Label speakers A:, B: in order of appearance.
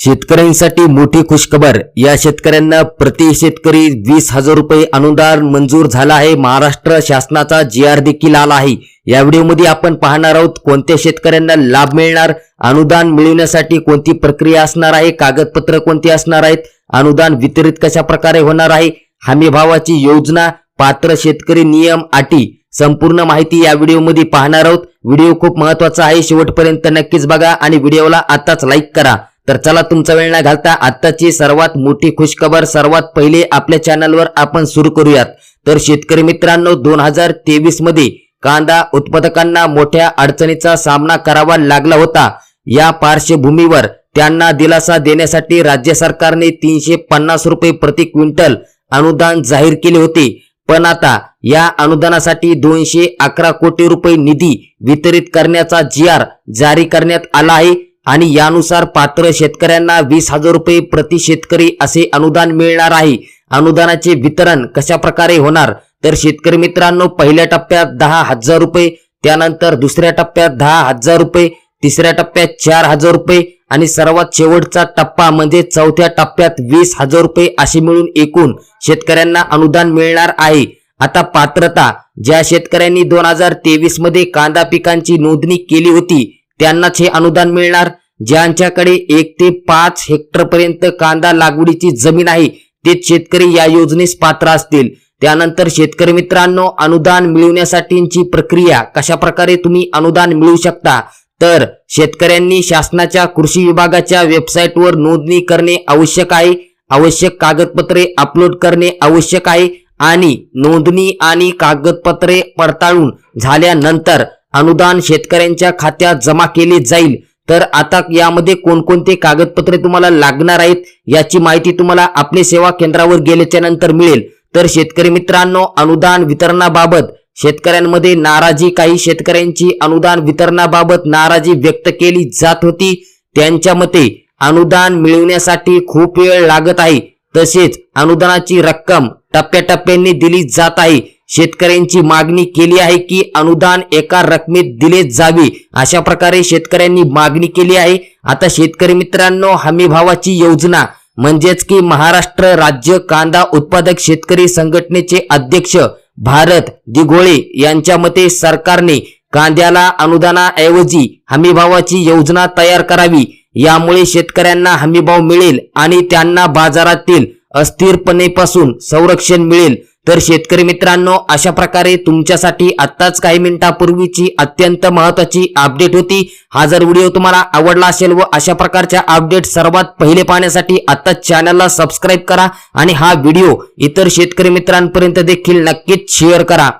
A: शेतकऱ्यांसाठी मोठी खुशखबर. या शेतकऱ्यांना प्रति शेतकरी वीस हजार रुपये अनुदान मंजूर झाला आहे. महाराष्ट्र शासनाचा जी आर देखील आला आहे. या व्हिडिओमध्ये आपण पाहणार आहोत कोणत्या शेतकऱ्यांना लाभ मिळणार अनुदान मिळवण्यासाठी कोणती प्रक्रिया असणार आहे कागदपत्र कोणती असणार आहेत अनुदान वितरित कशा प्रकारे होणार आहे हमी भावाची योजना पात्र शेतकरी नियम अटी संपूर्ण माहिती या व्हिडिओमध्ये पाहणार आहोत. व्हिडिओ खूप महत्त्वाचा आहे. शेवटपर्यंत नक्कीच बघा आणि व्हिडिओला आताच लाईक करा. तर चला तुमचा वेळ न घालता. आत्ताची सर्वात मोठी खुशखबर सर्वात पहिले आपल्या चॅनलवर आपण सुरू करूयात. तर शेतकरी मित्रांनो दोन हजार तेवीसमध्ये कांदा उत्पादकांना मोठ्या अडचणीचा सामना करावा लागला होता. या पार्श्वभूमीवर त्यांना दिलासा देण्यासाठी राज्य सरकारने तीनशे पन्नास रुपये प्रति क्विंटल अनुदान जाहीर केले होते. पण आता या अनुदानासाठी दोनशे अकरा कोटी रुपये निधी वितरित करण्याचा जी आर जारी करण्यात आला आहे. आणि यानुसार पात्र शेतकऱ्यांना वीस हजार रुपये प्रति शेतकरी असे अनुदान मिळणार आहे. अनुदानाचे वितरण कशा प्रकारे होणार? तर शेतकरी मित्रांनो पहिल्या टप्प्यात दहा हजार रुपये त्यानंतर दुसऱ्या टप्प्यात दहा हजार रुपये तिसऱ्या टप्प्यात चार हजार रुपये आणि सर्वात शेवटचा टप्पा म्हणजे चौथ्या टप्प्यात वीस हजार रुपये असे मिळून एकूण शेतकऱ्यांना अनुदान मिळणार आहे. आता पात्रता ज्या शेतकऱ्यांनी दोन हजार तेवीसमध्ये कांदा पिकांची नोंदणी केली होती त्यांनाच हे अनुदान मिळणार. ज्यांच्याकडे एक ते पाच हेक्टर पर्यंत कांदा लागवडीची जमीन आहे तेच शेतकरी या योजनेस पात्र असतील. त्यानंतर शेतकरी मित्रांनो अनुदान मिळवण्यासाठीची प्रक्रिया कशा प्रकारे तुम्ही अनुदान मिळवू शकता? तर शेतकऱ्यांनी शासनाच्या कृषी विभागाच्या वेबसाईटवर नोंदणी करणे आवश्यक आहे आवश्यक कागदपत्रे अपलोड करणे आवश्यक आहे आणि नोंदणी आणि कागदपत्रे पडताळून झाल्यानंतर अनुदान शेतकऱ्यांच्या खात्यात जमा केले जाईल. तर आता यामध्ये कोणकोणते कागदपत्रे तुम्हाला लागणार आहेत याची माहिती तुम्हाला आपले सेवा केंद्रावर गेल्याच्यानंतर मिळेल. तर शेतकरी मित्रांनो अनुदान वितरणाबाबत शेतकऱ्यांमध्ये नाराजी काही शेतकऱ्यांची अनुदान वितरणाबाबत नाराजी व्यक्त केली जात होती. त्यांच्या मते अनुदान मिळवण्यासाठी खूप वेळ लागत आहे. तसेच अनुदानाची रक्कम टप्प्याटप्प्याने दिली जात आहे. शेतकऱ्यांची मागणी केली आहे की अनुदान एका रकमेत दिले जावे. अशा प्रकारे शेतकऱ्यांनी मागणी केली आहे. आता शेतकरी मित्रांनो हमी भावाची योजना. म्हणजेच की महाराष्ट्र राज्य कांदा उत्पादक शेतकरी संघटनेचे अध्यक्ष भारत दिघोळे यांच्या मते सरकारने कांद्याला अनुदानाऐवजी हमीभावाची योजना तयार करावी. यामुळे शेतकऱ्यांना हमीभाव मिळेल आणि त्यांना बाजारातील अस्थिरपणेपासून संरक्षण मिळेल. तर शेतकरी मित्रांनो अशा प्रकारे तुमच्यासाठी आत्ताच काही मिनिटापूर्वीची अत्यंत महत्वाची अपडेट होती. हा जर व्हिडिओ तुम्हाला आवडला असेल व अशा प्रकारच्या अपडेट सर्वात पहिले पाहण्यासाठी आता चॅनलला सबस्क्राईब करा आणि हा व्हिडिओ इतर शेतकरी मित्रांपर्यंत देखील नक्कीच शेअर करा.